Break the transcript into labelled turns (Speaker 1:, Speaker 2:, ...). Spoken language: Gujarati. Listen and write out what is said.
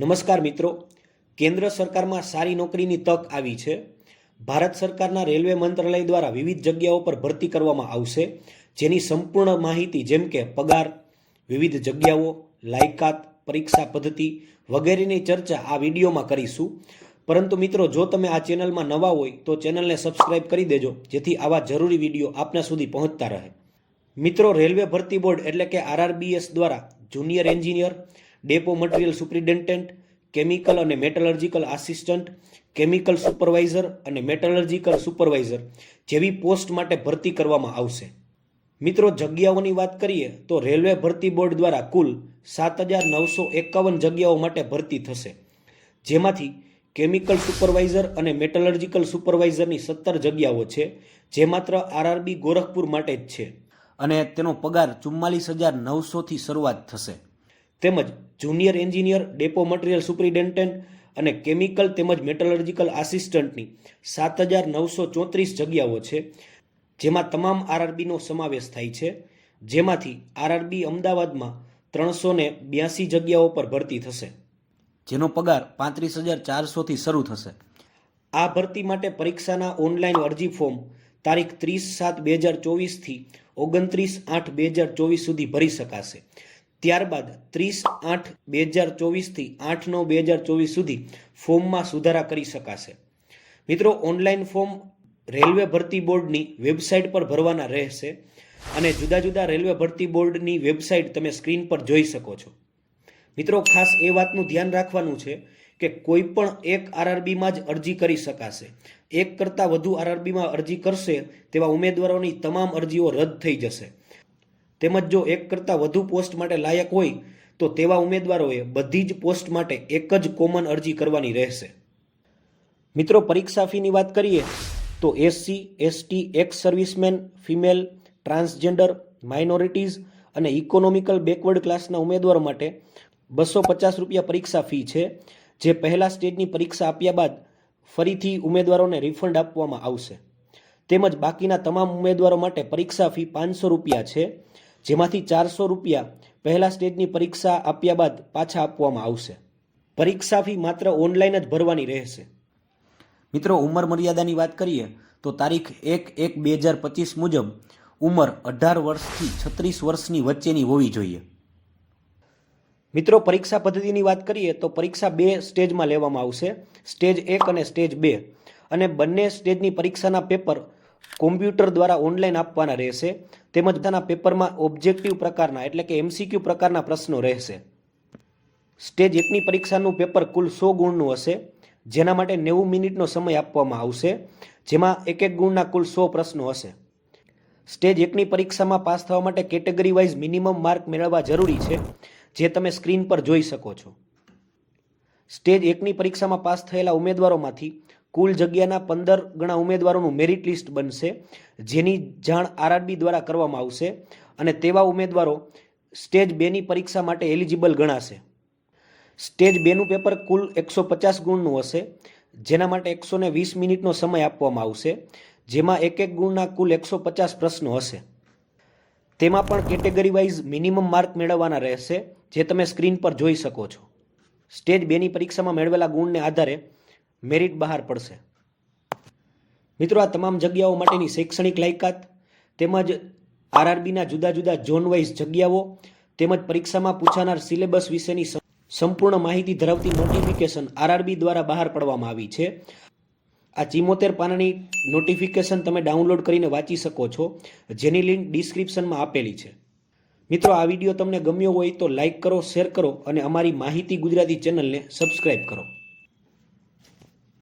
Speaker 1: નમસ્કાર મિત્રો. કેન્દ્ર સરકારમાં સારી નોકરીની તક આવી છે. ભારત સરકારના રેલવે મંત્રાલય દ્વારા વિવિધ જગ્યાઓ પર ભરતી કરવામાં આવશે. જેની સંપૂર્ણ માહિતી જેમ કે પગાર, વિવિધ જગ્યાઓ, લાયકાત, પરીક્ષા પદ્ધતિ વગેરેની ચર્ચા આ વિડીયોમાં કરીશું. પરંતુ મિત્રો, જો તમે આ ચેનલમાં નવા હોય, તો ચેનલને સબસ્ક્રાઇબ કરી દેજો, જેથી આવા જરૂરી વીડિયો આપના સુધી પહોંચતા રહે. મિત્રો, રેલવે ભરતી બોર્ડ એટલે કે આરઆરબીએસ દ્વારા junior engineer depot material superintendent, chemical અને મેટલર્જિકલ આસિસ્ટન્ટ, કેમિકલ સુપરવાઇઝર અને મેટલર્જિકલ સુપરવાઇઝર જેવી પોસ્ટ માટે ભરતી કરવામાં આવશે. મિત્રો, જગ્યાઓની વાત કરીએ તો રેલવે ભરતી બોર્ડ દ્વારા કુલ સાત હજાર નવસો એકાવન જગ્યાઓ માટે ભરતી થશે. જેમાંથી કેમિકલ સુપરવાઇઝર અને મેટલર્જિકલ સુપરવાઇઝરની સત્તર જગ્યાઓ છે, જે માત્ર આરઆરબી ગોરખપુર માટે જ છે. અને તેનો પગાર ચુમ્માલીસ હજાર નવસોથી શરૂઆત થશે. તેમજ junior engineer, depot material superintendent અને કેમિકલ તેમજ મેટલર્જિકલ આસિસ્ટન્ટની સાત હજાર નવસો ચોત્રીસ જગ્યાઓ છે, જેમાં તમામ આરઆરબીનો સમાવેશ થાય છે. જેમાંથી આરઆરબી અમદાવાદમાં ત્રણસો ને બ્યાસી જગ્યાઓ પર ભરતી થશે. જેનો પગાર પાંત્રીસ હજાર ચારસોથી શરૂ થશે. આ ભરતી માટે પરીક્ષાના ઓનલાઈન અરજી ફોર્મ તારીખ ત્રીસ સાત બે હજાર ચોવીસથી ઓગણત્રીસ આઠ બે હજાર ચોવીસ સુધી ભરી શકાશે. ત્યારબાદ ત્રીસ આઠ બે હજાર ચોવીસથી આઠ નવ બે હજાર ચોવીસ સુધી ફોર્મમાં સુધારા કરી શકાશે. મિત્રો, ઓનલાઈન ફોર્મ રેલવે ભરતી બોર્ડની વેબસાઇટ પર ભરવાના રહેશે અને જુદા જુદા રેલવે ભરતી બોર્ડની વેબસાઇટ તમે સ્ક્રીન પર જોઈ શકો છો. મિત્રો, ખાસ એ વાતનું ધ્યાન રાખવાનું છે કે કોઈ પણ એક આરઆરબીમાં જ અરજી કરી શકાશે. એક કરતાં વધુ આરઆરબીમાં અરજી કરશે તેવા ઉમેદવારોની તમામ અરજીઓ રદ થઈ જશે. તેમજ જો એક કરતાં વધુ પોસ્ટ માટે લાયક હોય, તો તેવા ઉમેદવારોએ બધી જ પોસ્ટ માટે એક જ કોમન અરજી કરવાની રહેશે. મિત્રો, પરીક્ષા ફીની વાત કરીએ, તો SC, ST, ex serviceman, female, transgender, minorities અને ઇકોનોમિકલ બેકવર્ડ ક્લાસના ઉમેદવારો માટે બસો પચાસ રૂપિયા પરીક્ષા ફી છે, જે પહેલા સ્ટેજની પરીક્ષા આપ્યા બાદ ફરીથી ઉમેદવારોને રિફંડ આપવામાં આવશે. તેમજ બાકીના તમામ ઉમેદવારો માટે પરીક્ષા ફી પાંચસો રૂપિયા છે જેમાંથી ચારસો રૂપિયા પહેલા સ્ટેજની પરીક્ષા આપ્યા બાદ પાછા આપવામાં આવશે. પરીક્ષા ફી માત્ર ઓનલાઈન જ ભરવાની રહેશે. મિત્રો, ઉંમર મર્યાદાની વાત કરીએ તો તારીખ એક એક બે હજાર પચીસ મુજબ ઉંમર અઢાર વર્ષથી છત્રીસ વર્ષની વચ્ચેની હોવી જોઈએ. મિત્રો, પરીક્ષા પદ્ધતિની વાત કરીએ તો પરીક્ષા બે સ્ટેજમાં લેવામાં આવશે. સ્ટેજ એક અને સ્ટેજ બે. અને બંને સ્ટેજની પરીક્ષાના પેપર કોમ્પ્યુટર દ્વારા ઓનલાઈન આપવાના રહેશે, તેમજ તેના પેપરમાં ઓબ્જેક્ટિવ પ્રકારના, એટલે કે એમસીક્યુ પ્રકારના પ્રશ્નો રહેશે. સ્ટેજ એકની પરીક્ષાનું પેપર કુલ સો ગુણનું હશે, જેના માટે નેવું મિનિટનો સમય આપવામાં આવશે, જેમાં એક એક ગુણના કુલ સો પ્રશ્નો હશે. સ્ટેજ એકની પરીક્ષામાં પાસ થવા માટે કેટેગરી વાઇઝ મિનિમમ માર્ક મેળવવા જરૂરી છે, જે તમે સ્ક્રીન પર જોઈ શકો છો. સ્ટેજ એકની પરીક્ષામાં પાસ થયેલા ઉમેદવારોમાંથી કુલ જગ્યાના પંદર ગણા ઉમેદવારોનું મેરિટ લિસ્ટ બનશે, જેની જાણ આરઆરબી દ્વારા કરવામાં આવશે અને તેવા ઉમેદવારો સ્ટેજ બેની પરીક્ષા માટે એલિજિબલ ગણાશે. સ્ટેજ બેનું પેપર કુલ એકસો પચાસ ગુણનું હશે, જેના માટે એકસો ને વીસ મિનિટનો સમય આપવામાં આવશે, જેમાં એક એક ગુણના કુલ એકસો પચાસ પ્રશ્નો હશે. તેમાં પણ કેટેગરી વાઇઝ મિનિમમ માર્ક મેળવવાના રહેશે, જે તમે સ્ક્રીન પર જોઈ શકો છો. સ્ટેજ બેની પરીક્ષામાં મેળવેલા ગુણને આધારે મેરિટ બહાર પડશે. મિત્રો, આ તમામ જગ્યાઓ માટેની શૈક્ષણિક લાયકાત, તેમજ આરઆરબીના જુદા જુદા ઝોન વાઇઝ જગ્યાઓ, તેમજ પરીક્ષામાં પૂછાનાર સિલેબસ વિશેની સંપૂર્ણ માહિતી ધરાવતી નોટિફિકેશન આરઆરબી દ્વારા બહાર પાડવામાં આવી છે. આ ચિમોતેર પાનાની નોટિફિકેશન તમે ડાઉનલોડ કરીને વાંચી શકો છો, જેની લિંક ડિસ્ક્રિપ્શનમાં આપેલી છે. મિત્રો, આ વીડિયો તમને ગમ્યો હોય તો લાઇક કરો, શેર કરો અને અમારી માહિતી ગુજરાતી ચેનલને સબસ્ક્રાઇબ કરો.